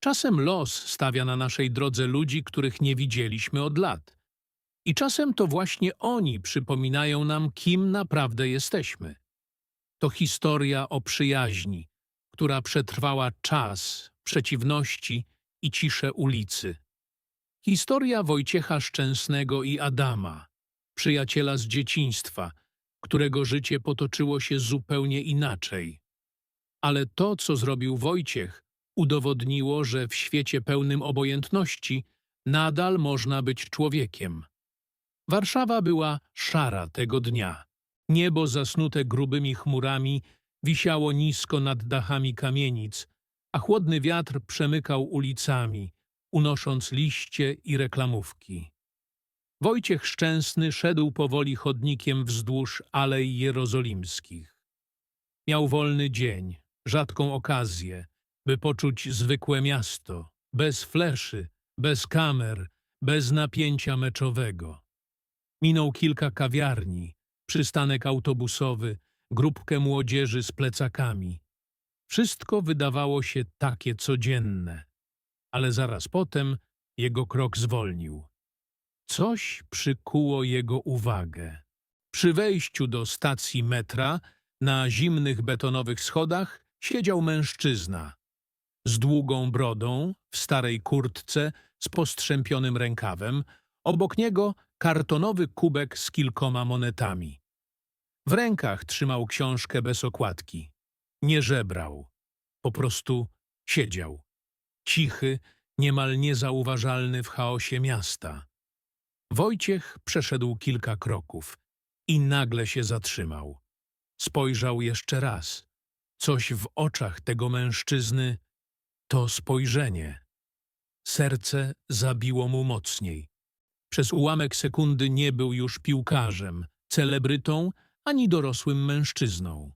Czasem los stawia na naszej drodze ludzi, których nie widzieliśmy od lat. I czasem to właśnie oni przypominają nam, kim naprawdę jesteśmy. To historia o przyjaźni, która przetrwała czas, przeciwności i ciszę ulicy. Historia Wojciecha Szczęsnego i Adama, przyjaciela z dzieciństwa, którego życie potoczyło się zupełnie inaczej. Ale to, co zrobił Wojciech, udowodniło, że w świecie pełnym obojętności nadal można być człowiekiem. Warszawa była szara tego dnia. Niebo zasnute grubymi chmurami wisiało nisko nad dachami kamienic, a chłodny wiatr przemykał ulicami, unosząc liście i reklamówki. Wojciech Szczęsny szedł powoli chodnikiem wzdłuż alej jerozolimskich. Miał wolny dzień, rzadką okazję, by poczuć zwykłe miasto, bez fleszy, bez kamer, bez napięcia meczowego. Minął kilka kawiarni, przystanek autobusowy, grupkę młodzieży z plecakami. Wszystko wydawało się takie codzienne, ale zaraz potem jego krok zwolnił. Coś przykuło jego uwagę. Przy wejściu do stacji metra, na zimnych betonowych schodach, siedział mężczyzna. Z długą brodą, w starej kurtce, z postrzępionym rękawem, obok niego kartonowy kubek z kilkoma monetami. W rękach trzymał książkę bez okładki. Nie żebrał. Po prostu siedział. Cichy, niemal niezauważalny w chaosie miasta. Wojciech przeszedł kilka kroków i nagle się zatrzymał. Spojrzał jeszcze raz. Coś w oczach tego mężczyzny to spojrzenie. Serce zabiło mu mocniej. Przez ułamek sekundy nie był już piłkarzem, celebrytą ani dorosłym mężczyzną.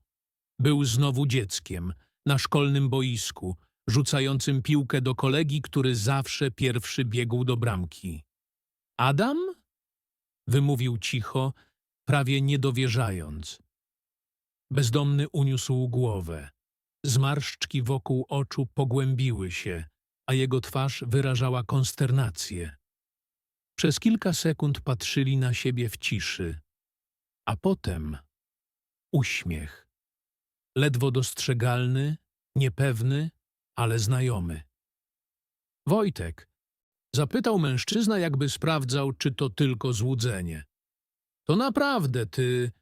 Był znowu dzieckiem, na szkolnym boisku, rzucającym piłkę do kolegi, który zawsze pierwszy biegł do bramki. Adam? Wymówił cicho, prawie niedowierzając. Bezdomny uniósł głowę. Zmarszczki wokół oczu pogłębiły się, a jego twarz wyrażała konsternację. Przez kilka sekund patrzyli na siebie w ciszy, a potem uśmiech. Ledwo dostrzegalny, niepewny, ale znajomy. Wojtek, zapytał mężczyzna, jakby sprawdzał, czy to tylko złudzenie. To naprawdę ty,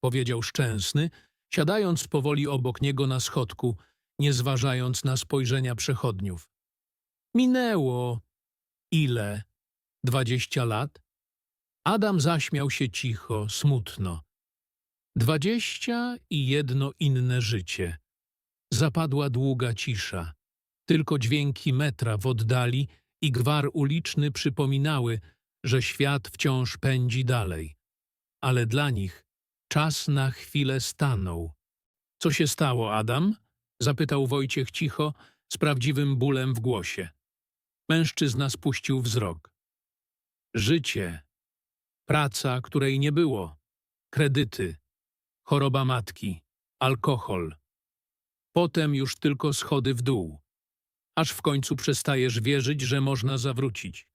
powiedział szczęsny, siadając powoli obok niego na schodku, nie zważając na spojrzenia przechodniów. Minęło. Ile? Dwadzieścia lat? Adam zaśmiał się cicho, smutno. Dwadzieścia i jedno inne życie. Zapadła długa cisza. Tylko dźwięki metra w oddali i gwar uliczny przypominały, że świat wciąż pędzi dalej. Ale dla nich czas na chwilę stanął. Co się stało, Adam? zapytał Wojciech cicho, z prawdziwym bólem w głosie. Mężczyzna spuścił wzrok. Życie. Praca, której nie było. Kredyty. Choroba matki. Alkohol. Potem już tylko schody w dół. Aż w końcu przestajesz wierzyć, że można zawrócić.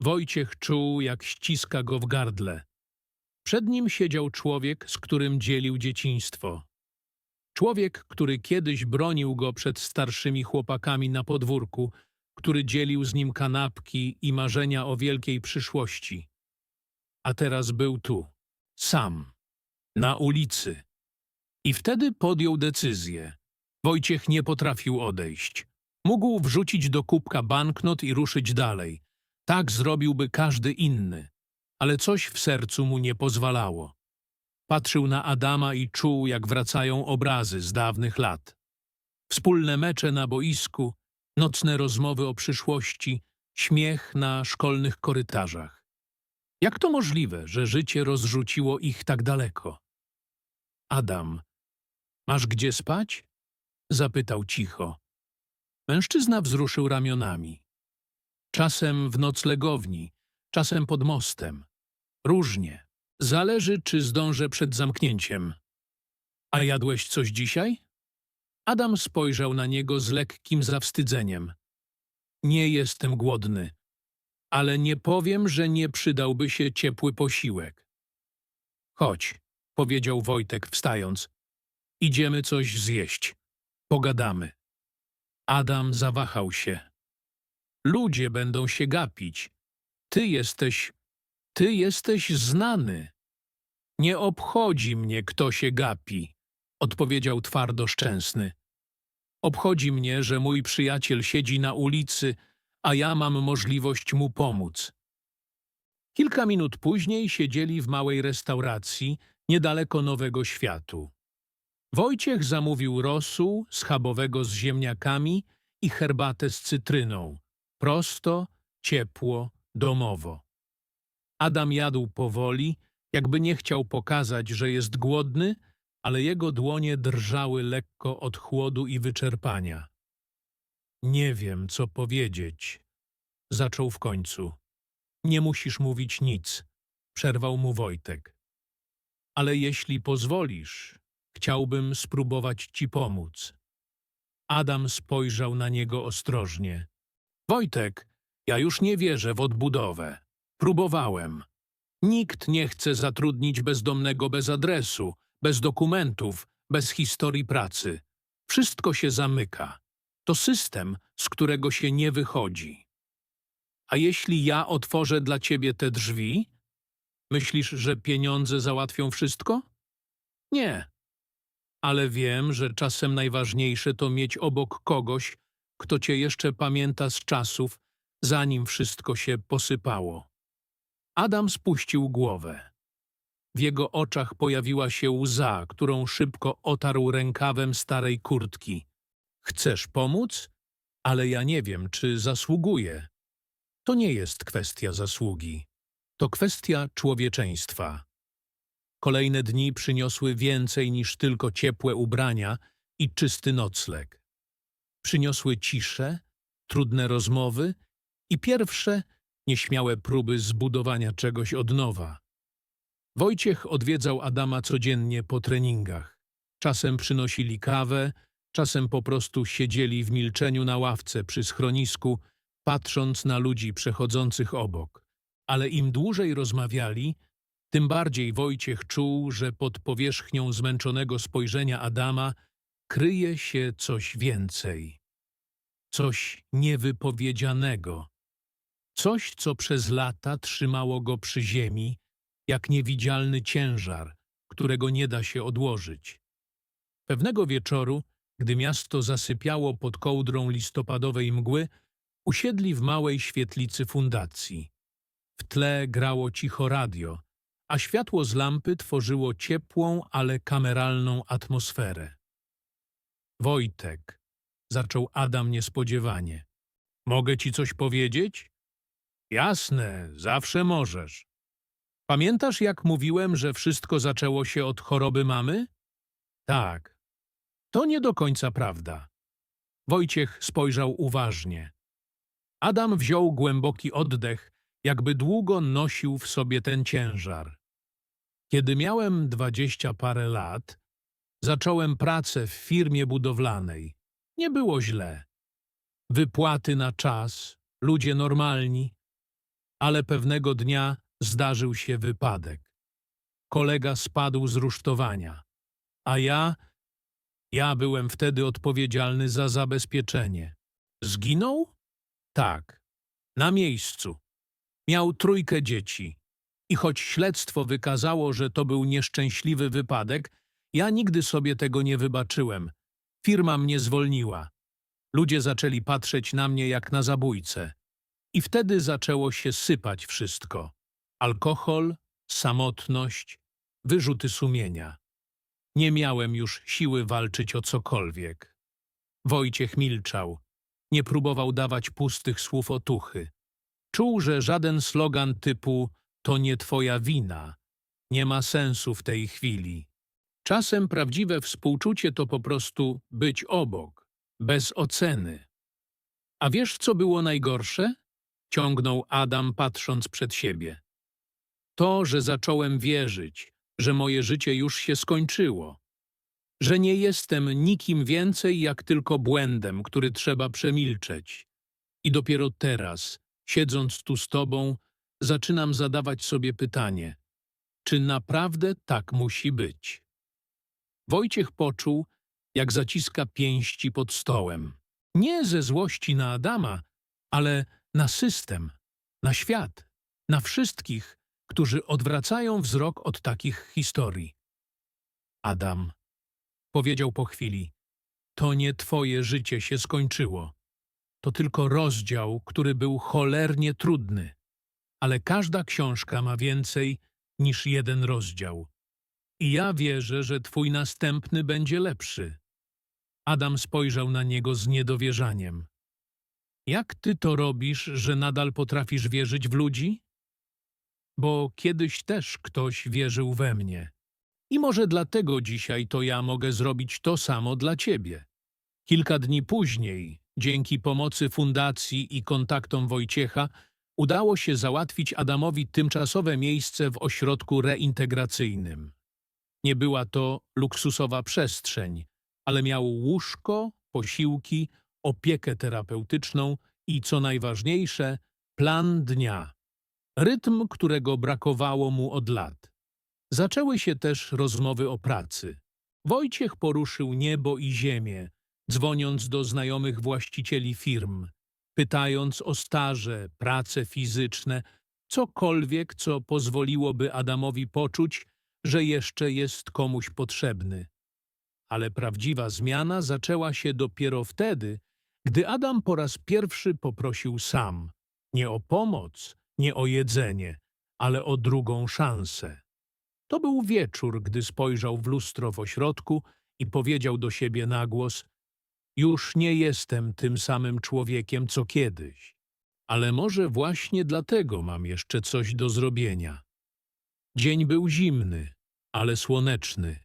Wojciech czuł, jak ściska go w gardle. Przed nim siedział człowiek, z którym dzielił dzieciństwo. Człowiek, który kiedyś bronił go przed starszymi chłopakami na podwórku, który dzielił z nim kanapki i marzenia o wielkiej przyszłości. A teraz był tu, sam, na ulicy. I wtedy podjął decyzję. Wojciech nie potrafił odejść. Mógł wrzucić do kubka banknot i ruszyć dalej. Tak zrobiłby każdy inny. Ale coś w sercu mu nie pozwalało. Patrzył na Adama i czuł, jak wracają obrazy z dawnych lat. Wspólne mecze na boisku, nocne rozmowy o przyszłości, śmiech na szkolnych korytarzach. Jak to możliwe, że życie rozrzuciło ich tak daleko? Adam, masz gdzie spać? Zapytał cicho. Mężczyzna wzruszył ramionami. Czasem w noclegowni, czasem pod mostem. Różnie. Zależy, czy zdążę przed zamknięciem. A jadłeś coś dzisiaj? Adam spojrzał na niego z lekkim zawstydzeniem. Nie jestem głodny, ale nie powiem, że nie przydałby się ciepły posiłek. Chodź, powiedział Wojtek wstając. Idziemy coś zjeść. Pogadamy. Adam zawahał się. Ludzie będą się gapić. Ty jesteś, ty jesteś znany. Nie obchodzi mnie, kto się gapi, odpowiedział twardo szczęsny. Obchodzi mnie, że mój przyjaciel siedzi na ulicy, a ja mam możliwość mu pomóc. Kilka minut później siedzieli w małej restauracji niedaleko Nowego Światu. Wojciech zamówił rosół schabowego z ziemniakami i herbatę z cytryną. Prosto, ciepło, domowo. Adam jadł powoli, jakby nie chciał pokazać, że jest głodny, ale jego dłonie drżały lekko od chłodu i wyczerpania. Nie wiem, co powiedzieć. Zaczął w końcu. Nie musisz mówić nic, przerwał mu Wojtek. Ale jeśli pozwolisz, chciałbym spróbować ci pomóc. Adam spojrzał na niego ostrożnie. Wojtek, ja już nie wierzę w odbudowę. Próbowałem. Nikt nie chce zatrudnić bezdomnego bez adresu, bez dokumentów, bez historii pracy. Wszystko się zamyka. To system, z którego się nie wychodzi. A jeśli ja otworzę dla ciebie te drzwi? Myślisz, że pieniądze załatwią wszystko? Nie. Ale wiem, że czasem najważniejsze to mieć obok kogoś, kto cię jeszcze pamięta z czasów, zanim wszystko się posypało. Adam spuścił głowę. W jego oczach pojawiła się łza, którą szybko otarł rękawem starej kurtki. Chcesz pomóc? Ale ja nie wiem, czy zasługuję. To nie jest kwestia zasługi. To kwestia człowieczeństwa. Kolejne dni przyniosły więcej niż tylko ciepłe ubrania i czysty nocleg. Przyniosły ciszę, trudne rozmowy i pierwsze, nieśmiałe próby zbudowania czegoś od nowa. Wojciech odwiedzał Adama codziennie po treningach. Czasem przynosili kawę, czasem po prostu siedzieli w milczeniu na ławce przy schronisku, patrząc na ludzi przechodzących obok. Ale im dłużej rozmawiali, tym bardziej Wojciech czuł, że pod powierzchnią zmęczonego spojrzenia Adama kryje się coś więcej. Coś niewypowiedzianego. Coś, co przez lata trzymało go przy ziemi, jak niewidzialny ciężar, którego nie da się odłożyć. Pewnego wieczoru, gdy miasto zasypiało pod kołdrą listopadowej mgły, usiedli w małej świetlicy fundacji. W tle grało cicho radio, a światło z lampy tworzyło ciepłą, ale kameralną atmosferę. Wojtek, zaczął Adam niespodziewanie. Mogę ci coś powiedzieć? Jasne, zawsze możesz. Pamiętasz, jak mówiłem, że wszystko zaczęło się od choroby mamy? Tak. To nie do końca prawda. Wojciech spojrzał uważnie. Adam wziął głęboki oddech, jakby długo nosił w sobie ten ciężar. Kiedy miałem dwadzieścia parę lat, zacząłem pracę w firmie budowlanej. Nie było źle. Wypłaty na czas, ludzie normalni. Ale pewnego dnia zdarzył się wypadek. Kolega spadł z rusztowania, a ja, ja byłem wtedy odpowiedzialny za zabezpieczenie. Zginął? Tak, na miejscu. Miał trójkę dzieci. I choć śledztwo wykazało, że to był nieszczęśliwy wypadek, ja nigdy sobie tego nie wybaczyłem. Firma mnie zwolniła. Ludzie zaczęli patrzeć na mnie jak na zabójcę. I wtedy zaczęło się sypać wszystko. Alkohol, samotność, wyrzuty sumienia. Nie miałem już siły walczyć o cokolwiek. Wojciech milczał. Nie próbował dawać pustych słów otuchy. Czuł, że żaden slogan typu to nie twoja wina nie ma sensu w tej chwili. Czasem prawdziwe współczucie to po prostu być obok, bez oceny. A wiesz, co było najgorsze? Ciągnął Adam, patrząc przed siebie. To, że zacząłem wierzyć, że moje życie już się skończyło, że nie jestem nikim więcej jak tylko błędem, który trzeba przemilczeć. I dopiero teraz, siedząc tu z tobą, zaczynam zadawać sobie pytanie, czy naprawdę tak musi być? Wojciech poczuł, jak zaciska pięści pod stołem. Nie ze złości na Adama, ale na system, na świat, na wszystkich, którzy odwracają wzrok od takich historii. Adam, powiedział po chwili, to nie twoje życie się skończyło. To tylko rozdział, który był cholernie trudny. Ale każda książka ma więcej niż jeden rozdział. I ja wierzę, że twój następny będzie lepszy. Adam spojrzał na niego z niedowierzaniem. Jak ty to robisz, że nadal potrafisz wierzyć w ludzi? Bo kiedyś też ktoś wierzył we mnie. I może dlatego dzisiaj to ja mogę zrobić to samo dla ciebie. Kilka dni później, dzięki pomocy fundacji i kontaktom Wojciecha, udało się załatwić Adamowi tymczasowe miejsce w ośrodku reintegracyjnym. Nie była to luksusowa przestrzeń, ale miał łóżko, posiłki, opiekę terapeutyczną i, co najważniejsze, plan dnia. Rytm, którego brakowało mu od lat. Zaczęły się też rozmowy o pracy. Wojciech poruszył niebo i ziemię, dzwoniąc do znajomych właścicieli firm, pytając o staże, prace fizyczne, cokolwiek, co pozwoliłoby Adamowi poczuć, że jeszcze jest komuś potrzebny. Ale prawdziwa zmiana zaczęła się dopiero wtedy, gdy Adam po raz pierwszy poprosił sam, nie o pomoc, nie o jedzenie, ale o drugą szansę. To był wieczór, gdy spojrzał w lustro w ośrodku i powiedział do siebie na głos Już nie jestem tym samym człowiekiem, co kiedyś, ale może właśnie dlatego mam jeszcze coś do zrobienia. Dzień był zimny, ale słoneczny.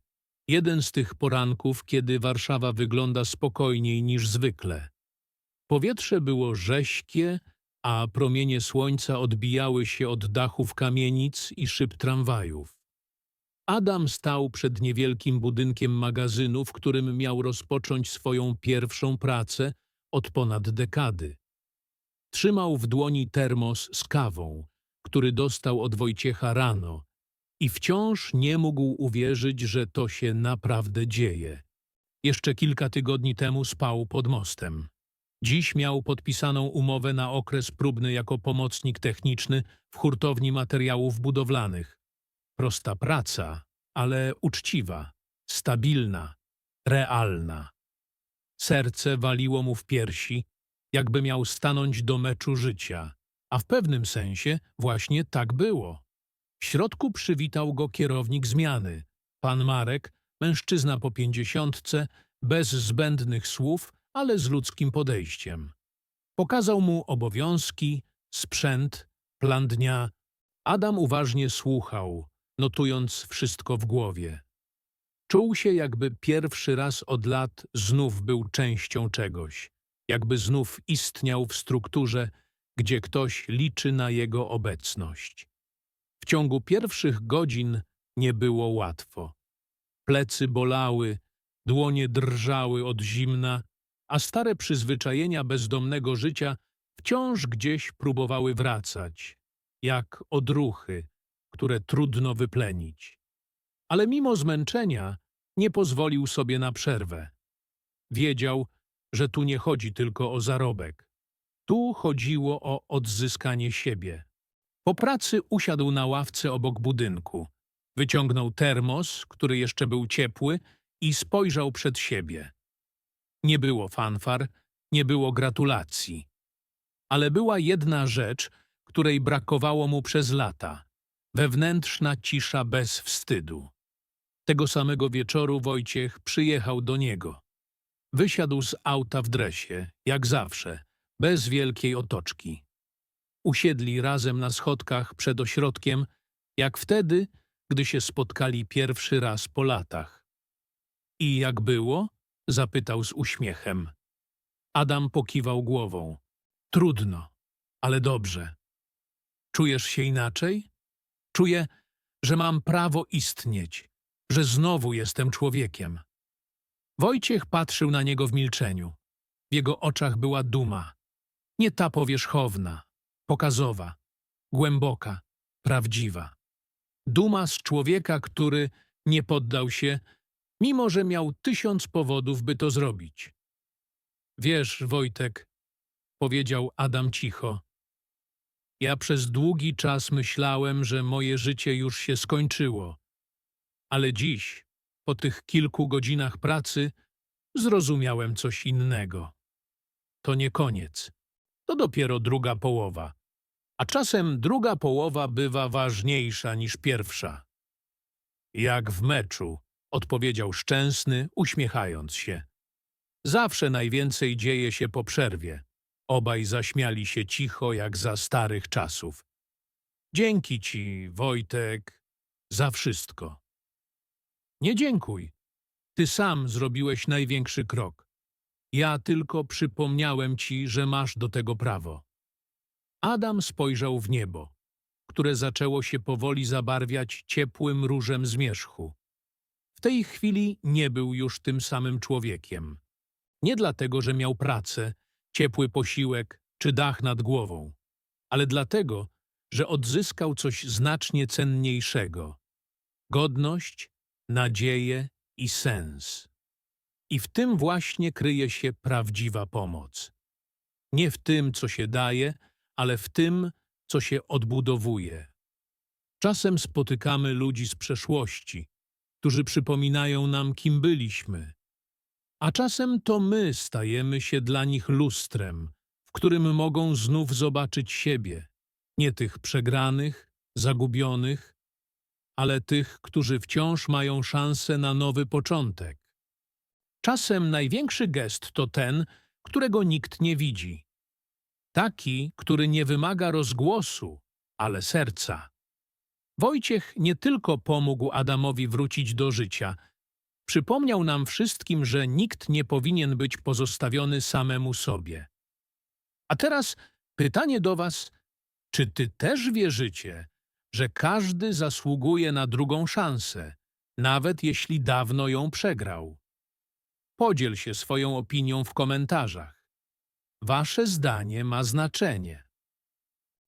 Jeden z tych poranków, kiedy Warszawa wygląda spokojniej niż zwykle. Powietrze było rześkie, a promienie słońca odbijały się od dachów kamienic i szyb tramwajów. Adam stał przed niewielkim budynkiem magazynu, w którym miał rozpocząć swoją pierwszą pracę od ponad dekady. Trzymał w dłoni termos z kawą, który dostał od Wojciecha rano i wciąż nie mógł uwierzyć, że to się naprawdę dzieje. Jeszcze kilka tygodni temu spał pod mostem. Dziś miał podpisaną umowę na okres próbny jako pomocnik techniczny w hurtowni materiałów budowlanych. Prosta praca, ale uczciwa, stabilna, realna. Serce waliło mu w piersi, jakby miał stanąć do meczu życia, a w pewnym sensie właśnie tak było. W środku przywitał go kierownik zmiany, pan Marek, mężczyzna po pięćdziesiątce, bez zbędnych słów, ale z ludzkim podejściem. Pokazał mu obowiązki, sprzęt, plan dnia. Adam uważnie słuchał, notując wszystko w głowie. Czuł się, jakby pierwszy raz od lat znów był częścią czegoś, jakby znów istniał w strukturze, gdzie ktoś liczy na jego obecność. W ciągu pierwszych godzin nie było łatwo. Plecy bolały, dłonie drżały od zimna, a stare przyzwyczajenia bezdomnego życia wciąż gdzieś próbowały wracać, jak odruchy, które trudno wyplenić. Ale mimo zmęczenia nie pozwolił sobie na przerwę. Wiedział, że tu nie chodzi tylko o zarobek. Tu chodziło o odzyskanie siebie. Po pracy usiadł na ławce obok budynku. Wyciągnął termos, który jeszcze był ciepły, i spojrzał przed siebie. Nie było fanfar, nie było gratulacji. Ale była jedna rzecz, której brakowało mu przez lata. Wewnętrzna cisza bez wstydu. Tego samego wieczoru Wojciech przyjechał do niego. Wysiadł z auta w dresie, jak zawsze, bez wielkiej otoczki. Usiedli razem na schodkach przed ośrodkiem, jak wtedy, gdy się spotkali pierwszy raz po latach. I jak było? Zapytał z uśmiechem. Adam pokiwał głową. Trudno, ale dobrze. Czujesz się inaczej? Czuję, że mam prawo istnieć, że znowu jestem człowiekiem. Wojciech patrzył na niego w milczeniu. W jego oczach była duma. Nie ta powierzchowna, pokazowa, głęboka, prawdziwa. Duma z człowieka, który nie poddał się, mimo że miał tysiąc powodów, by to zrobić. Wiesz, Wojtek, powiedział Adam cicho. Ja przez długi czas myślałem, że moje życie już się skończyło. Ale dziś, po tych kilku godzinach pracy, zrozumiałem coś innego. To nie koniec. To dopiero druga połowa. A czasem druga połowa bywa ważniejsza niż pierwsza. Jak w meczu, odpowiedział Szczęsny, uśmiechając się. Zawsze najwięcej dzieje się po przerwie. Obaj zaśmiali się cicho, jak za starych czasów. Dzięki ci, Wojtek, za wszystko. Nie dziękuj. Ty sam zrobiłeś największy krok. Ja tylko przypomniałem ci, że masz do tego prawo. Adam spojrzał w niebo, które zaczęło się powoli zabarwiać ciepłym różem zmierzchu. W tej chwili nie był już tym samym człowiekiem. Nie dlatego, że miał pracę, ciepły posiłek czy dach nad głową, ale dlatego, że odzyskał coś znacznie cenniejszego godność, nadzieję i sens. I w tym właśnie kryje się prawdziwa pomoc. Nie w tym, co się daje, ale w tym, co się odbudowuje. Czasem spotykamy ludzi z przeszłości, którzy przypominają nam, kim byliśmy, a czasem to my stajemy się dla nich lustrem, w którym mogą znów zobaczyć siebie, nie tych przegranych, zagubionych, ale tych, którzy wciąż mają szansę na nowy początek. Czasem największy gest to ten, którego nikt nie widzi. Taki, który nie wymaga rozgłosu, ale serca. Wojciech nie tylko pomógł Adamowi wrócić do życia, przypomniał nam wszystkim, że nikt nie powinien być pozostawiony samemu sobie. A teraz pytanie do Was, czy Ty też wierzycie, że każdy zasługuje na drugą szansę, nawet jeśli dawno ją przegrał? Podziel się swoją opinią w komentarzach. Wasze zdanie ma znaczenie.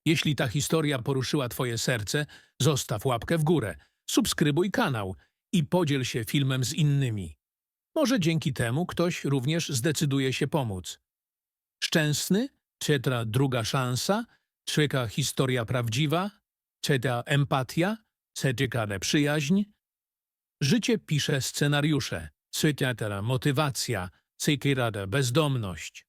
Jeśli ta historia poruszyła Twoje serce, zostaw łapkę w górę, subskrybuj kanał i podziel się filmem z innymi. Może dzięki temu ktoś również zdecyduje się pomóc. Szczęsny, czy ta druga szansa, czy ta historia prawdziwa, czy ta empatia, czy ta przyjaźń? Życie pisze scenariusze, czy ta motywacja, czy ta bezdomność.